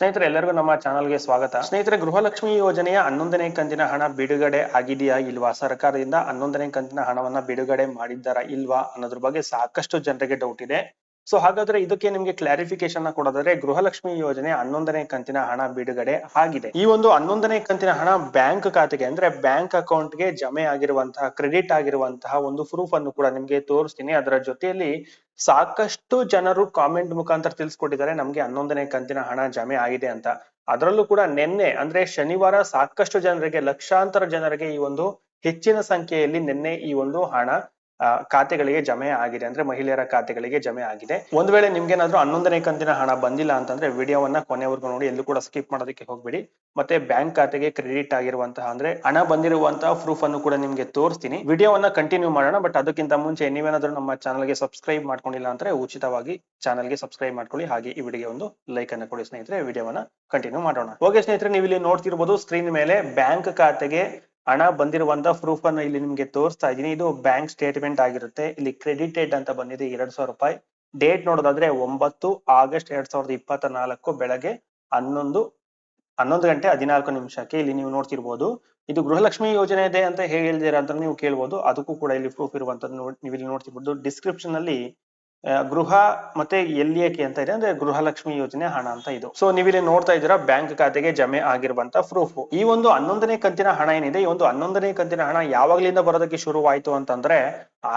ಸ್ನೇಹಿತರೆ, ಎಲ್ಲರಿಗೂ ನಮ್ಮ ಚಾನಲ್ಗೆ ಸ್ವಾಗತ. ಸ್ನೇಹಿತರೆ, ಗೃಹಲಕ್ಷ್ಮಿ ಯೋಜನೆಯ ಹನ್ನೊಂದನೇ ಕಂತಿನ ಹಣ ಬಿಡುಗಡೆ ಆಗಿದೆಯಾ ಇಲ್ವಾ? ಸರ್ಕಾರದಿಂದ ಹನ್ನೊಂದನೇ ಕಂತಿನ ಹಣವನ್ನ ಬಿಡುಗಡೆ ಮಾಡಿದ್ದಾರಾ ಇಲ್ವಾ ಅನ್ನೋದ್ರ ಬಗ್ಗೆ ಸಾಕಷ್ಟು ಜನರಿಗೆ ಡೌಟ್ ಇದೆ. ಸೊ ಹಾಗಾದ್ರೆ ಇದಕ್ಕೆ ನಿಮ್ಗೆ ಕ್ಲಾರಿಫಿಕೇಶನ್ ಕೊಡೋದಾದ್ರೆ ಗೃಹಲಕ್ಷ್ಮಿ ಯೋಜನೆ ಹನ್ನೊಂದನೇ ಕಂತಿನ ಹಣ ಬಿಡುಗಡೆ ಆಗಿದೆ. ಈ ಒಂದು ಹನ್ನೊಂದನೇ ಕಂತಿನ ಹಣ ಬ್ಯಾಂಕ್ ಖಾತೆಗೆ ಅಂದ್ರೆ ಬ್ಯಾಂಕ್ ಅಕೌಂಟ್ಗೆ ಜಮೆ ಆಗಿರುವಂತಹ ಕ್ರೆಡಿಟ್ ಆಗಿರುವಂತಹ ಒಂದು ಪ್ರೂಫ್ ಅನ್ನು ಕೂಡ ನಿಮ್ಗೆ ತೋರಿಸ್ತೀನಿ. ಅದರ ಜೊತೆಯಲ್ಲಿ ಸಾಕಷ್ಟು ಜನರು ಕಾಮೆಂಟ್ ಮುಖಾಂತರ ತಿಳಿಸ್ಕೊಟ್ಟಿದ್ದಾರೆ, ನಮ್ಗೆ ಹನ್ನೊಂದನೇ ಕಂತಿನ ಹಣ ಜಮೆ ಆಗಿದೆ ಅಂತ. ಅದರಲ್ಲೂ ಕೂಡ ನಿನ್ನೆ ಅಂದ್ರೆ ಶನಿವಾರ ಸಾಕಷ್ಟು ಜನರಿಗೆ, ಲಕ್ಷಾಂತರ ಜನರಿಗೆ ಈ ಒಂದು ಹೆಚ್ಚಿನ ಸಂಖ್ಯೆಯಲ್ಲಿ ನಿನ್ನೆ ಈ ಒಂದು ಹಣ ಖಾತೆಗಳಿಗೆ ಜಮೆ ಆಗಿದೆ ಅಂದ್ರೆ ಮಹಿಳೆಯರ ಖಾತೆಗಳಿಗೆ ಜಮೆ ಆಗಿದೆ. ಒಂದ್ ವೇಳೆ ನಿಮ್ಗೇನಾದ್ರೂ ಹನ್ನೊಂದನೇ ಕಂತಿನ ಹಣ ಬಂದಿಲ್ಲ ಅಂತಂದ್ರೆ ವಿಡಿಯೋವನ್ನ ಕೊನೆವರೆಗೂ ನೋಡಿ ಎಲ್ಲೂ ಕೂಡ ಸ್ಕಿಪ್ ಮಾಡೋದಕ್ಕೆ ಹೋಗ್ಬೇಡಿ. ಮತ್ತೆ ಬ್ಯಾಂಕ್ ಖಾತೆಗೆ ಕ್ರೆಡಿಟ್ ಆಗಿರುವಂತಹ ಅಂದ್ರೆ ಹಣ ಬಂದಿರುವಂತಹ ಪ್ರೂಫ್ ಅನ್ನು ಕೂಡ ನಿಮ್ಗೆ ತೋರಿಸ್ತೀನಿ. ವಿಡಿಯೋವನ್ನ ಕಂಟಿನ್ಯೂ ಮಾಡೋಣ, ಬಟ್ ಅದಕ್ಕಿಂತ ಮುಂಚೆ ನೀವೇನಾದ್ರೂ ನಮ್ಮ ಚಾನಲ್ಗೆ ಸಬ್ಸ್ಕ್ರೈಬ್ ಮಾಡ್ಕೊಂಡಿಲ್ಲ ಅಂದ್ರೆ ಉಚಿತವಾಗಿ ಚಾನಲ್ಗೆ ಸಬ್ಸ್ಕ್ರೈಬ್ ಮಾಡ್ಕೊಳ್ಳಿ. ಹಾಗೆ ಈ ವಿಡಿಯೋ ಒಂದು ಲೈಕ್ ಅನ್ನು ಕೊಡಿ ಸ್ನೇಹಿತರೆ, ವಿಡಿಯೋವನ್ನ ಕಂಟಿನ್ಯೂ ಮಾಡೋಣ. ಓಕೆ ಸ್ನೇಹಿತರೆ ನೀವು ಇಲ್ಲಿ ನೋಡ್ತಿರ್ಬೋದು ಸ್ಕ್ರೀನ್ ಮೇಲೆ ಬ್ಯಾಂಕ್ ಖಾತೆಗೆ ಹಣ ಬಂದಿರುವಂತ ಪ್ರೂಫ್ ಅನ್ನು ಇಲ್ಲಿ ನಿಮಗೆ ತೋರಿಸ್ತಾ ಇದ್ದೀನಿ. ಇದು ಬ್ಯಾಂಕ್ ಸ್ಟೇಟ್ಮೆಂಟ್ ಆಗಿರುತ್ತೆ. ಇಲ್ಲಿ ಕ್ರೆಡಿಟೆಡ್ ಅಂತ ಬಂದಿದೆ ಎರಡ್ ಸಾವಿರ ರೂಪಾಯಿ. ಡೇಟ್ ನೋಡೋದಾದ್ರೆ ಒಂಬತ್ತು ಆಗಸ್ಟ್ ಎರಡ್ ಸಾವಿರದ ಇಪ್ಪತ್ತ ನಾಲ್ಕು ಬೆಳಗ್ಗೆ ಹನ್ನೊಂದು ಹನ್ನೊಂದು ಗಂಟೆ ಹದಿನಾಲ್ಕು ನಿಮಿಷಕ್ಕೆ ಇಲ್ಲಿ ನೀವು ನೋಡ್ತಿರ್ಬೋದು. ಇದು ಗೃಹಲಕ್ಷ್ಮಿ ಯೋಜನೆ ಇದೆ ಅಂತ ಹೇಳಿದಿರ ಅಂತ ನೀವು ಕೇಳ್ಬೋದು. ಅದಕ್ಕೂ ಕೂಡ ಇಲ್ಲಿ ಪ್ರೂಫ್ ಇರುವಂತದ್ದು ನೀವು ಇಲ್ಲಿ ನೋಡ್ತಿರ್ಬೋದು. ಡಿಸ್ಕ್ರಿಪ್ಷನ್ ಅಲ್ಲಿ ಗೃಹ ಮತ್ತೆ ಎಲ್ಎಕೆ ಅಂತ ಇದೆ, ಅಂದ್ರೆ ಗೃಹಲಕ್ಷ್ಮಿ ಯೋಜನೆ ಹಣ ಅಂತ ಇದು. ಸೊ ನೀವಿಲ್ಲಿ ನೋಡ್ತಾ ಇದ್ದೀರಾ, ಬ್ಯಾಂಕ್ ಖಾತೆಗೆ ಜಮೆ ಆಗಿರುವಂತ ಪ್ರೂಫ್. ಈ ಒಂದು ಹನ್ನೊಂದನೇ ಕಂತಿನ ಹಣ ಏನಿದೆ, ಈ ಒಂದು ಹನ್ನೊಂದನೇ ಕಂತಿನ ಹಣ ಯಾವಾಗ್ಲಿಂದ ಬರೋದಕ್ಕೆ ಶುರುವಾಯ್ತು ಅಂತಂದ್ರೆ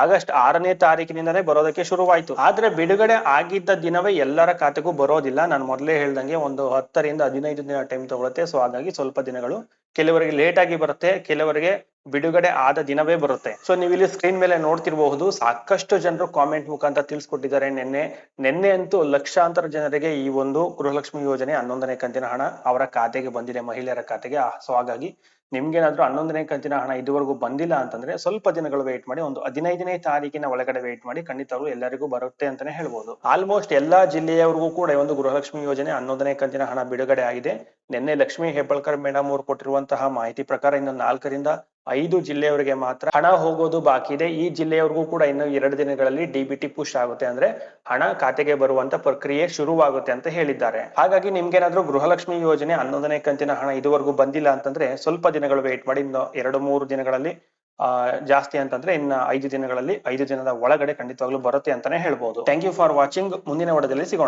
ಆಗಸ್ಟ್ ಆರನೇ ತಾರೀಕಿನಿಂದಲೇ ಬರೋದಕ್ಕೆ ಶುರುವಾಯ್ತು. ಆದ್ರೆ ಬಿಡುಗಡೆ ಆಗಿದ್ದ ದಿನವೇ ಎಲ್ಲರ ಖಾತೆಗೂ ಬರೋದಿಲ್ಲ. ನಾನು ಮೊದಲೇ ಹೇಳ್ದಂಗೆ ಒಂದು ಹತ್ತರಿಂದ ಹದಿನೈದು ದಿನ ಟೈಮ್ ತಗೊಳುತ್ತೆ. ಸೊ ಹಾಗಾಗಿ ಸ್ವಲ್ಪ ದಿನಗಳು ಕೆಲವರಿಗೆ ಲೇಟ್ ಆಗಿ ಬರುತ್ತೆ, ಕೆಲವರಿಗೆ ಬಿಡುಗಡೆ ಆದ ದಿನವೇ ಬರುತ್ತೆ. ಸೊ ನೀವು ಇಲ್ಲಿ ಸ್ಕ್ರೀನ್ ಮೇಲೆ ನೋಡ್ತಿರಬಹುದು, ಸಾಕಷ್ಟು ಜನರು ಕಾಮೆಂಟ್ ಮುಖಾಂತರ ತಿಳಿಸ್ಕೊಟ್ಟಿದ್ದಾರೆ ನಿನ್ನೆ. ನಿನ್ನೆ ಅಂತೂ ಲಕ್ಷಾಂತರ ಜನರಿಗೆ ಈ ಒಂದು ಗೃಹಲಕ್ಷ್ಮಿ ಯೋಜನೆ ಹನ್ನೊಂದನೇ ಕಂತಿನ ಹಣ ಅವರ ಖಾತೆಗೆ ಬಂದಿದೆ, ಮಹಿಳೆಯರ ಖಾತೆಗೆ. ಸೊ, ಹಾಗಾಗಿ ನಿಮ್ಗೇನಾದ್ರೂ ಹನ್ನೊಂದನೇ ಕಂತಿನ ಹಣ ಇದುವರೆಗೂ ಬಂದಿಲ್ಲ ಅಂತಂದ್ರೆ ಸ್ವಲ್ಪ ದಿನಗಳು ವೇಟ್ ಮಾಡಿ, ಒಂದು ಹದಿನೈದನೇ ತಾರೀಕಿನ ಒಳಗಡೆ ವೇಟ್ ಮಾಡಿ ಖಂಡಿತ ಅವರು ಎಲ್ಲರಿಗೂ ಬರುತ್ತೆ ಅಂತಾನೆ ಹೇಳ್ಬೋದು. ಆಲ್ಮೋಸ್ಟ್ ಎಲ್ಲಾ ಜಿಲ್ಲೆಯವರಿಗೂ ಕೂಡ ಒಂದು ಗೃಹಲಕ್ಷ್ಮಿ ಯೋಜನೆ ಹನ್ನೊಂದನೇ ಕಂತಿನ ಹಣ ಬಿಡುಗಡೆ ಆಗಿದೆ. ನಿನ್ನೆ ಲಕ್ಷ್ಮಿ ಹೆಬ್ಬಳ್ಕರ್ ಮೇಡಮ್ ಅವರು ಕೊಟ್ಟಿರುವಂತಹ ಮಾಹಿತಿ ಪ್ರಕಾರ ಇನ್ನು ನಾಲ್ಕರಿಂದ ಐದು ಜಿಲ್ಲೆಯವರಿಗೆ ಮಾತ್ರ ಹಣ ಹೋಗೋದು ಬಾಕಿ ಇದೆ. ಈ ಜಿಲ್ಲೆಯವರೆಗೂ ಕೂಡ ಇನ್ನು ಎರಡು ದಿನಗಳಲ್ಲಿ ಡಿಬಿಟಿ ಪುಷ್ ಆಗುತ್ತೆ ಅಂದ್ರೆ ಹಣ ಖಾತೆಗೆ ಬರುವಂತ ಪ್ರಕ್ರಿಯೆ ಶುರುವಾಗುತ್ತೆ ಅಂತ ಹೇಳಿದ್ದಾರೆ. ಹಾಗಾಗಿ ನಿಮ್ಗೇನಾದ್ರೂ ಗೃಹಲಕ್ಷ್ಮಿ ಯೋಜನೆ ಹನ್ನೊಂದನೇ ಕಂತಿನ ಹಣ ಇದುವರೆಗೂ ಬಂದಿಲ್ಲ ಅಂತಂದ್ರೆ ಸ್ವಲ್ಪ ದಿನಗಳು ವೇಟ್ ಮಾಡಿ, ಇನ್ನು ಎರಡು ಮೂರು ದಿನಗಳಲ್ಲಿ ಜಾಸ್ತಿ ಅಂತಂದ್ರೆ ಇನ್ನ ಐದು ದಿನಗಳಲ್ಲಿ, ಐದು ದಿನದ ಒಳಗಡೆ ಖಂಡಿತವಾಗ್ಲೂ ಬರುತ್ತೆ ಅಂತಾನೆ ಹೇಳ್ಬೋದು. ಥ್ಯಾಂಕ್ ಯು ಫಾರ್ ವಾಚಿಂಗ್ ಮುಂದಿನ ವಡದಲ್ಲಿ ಸಿಗೋಣ.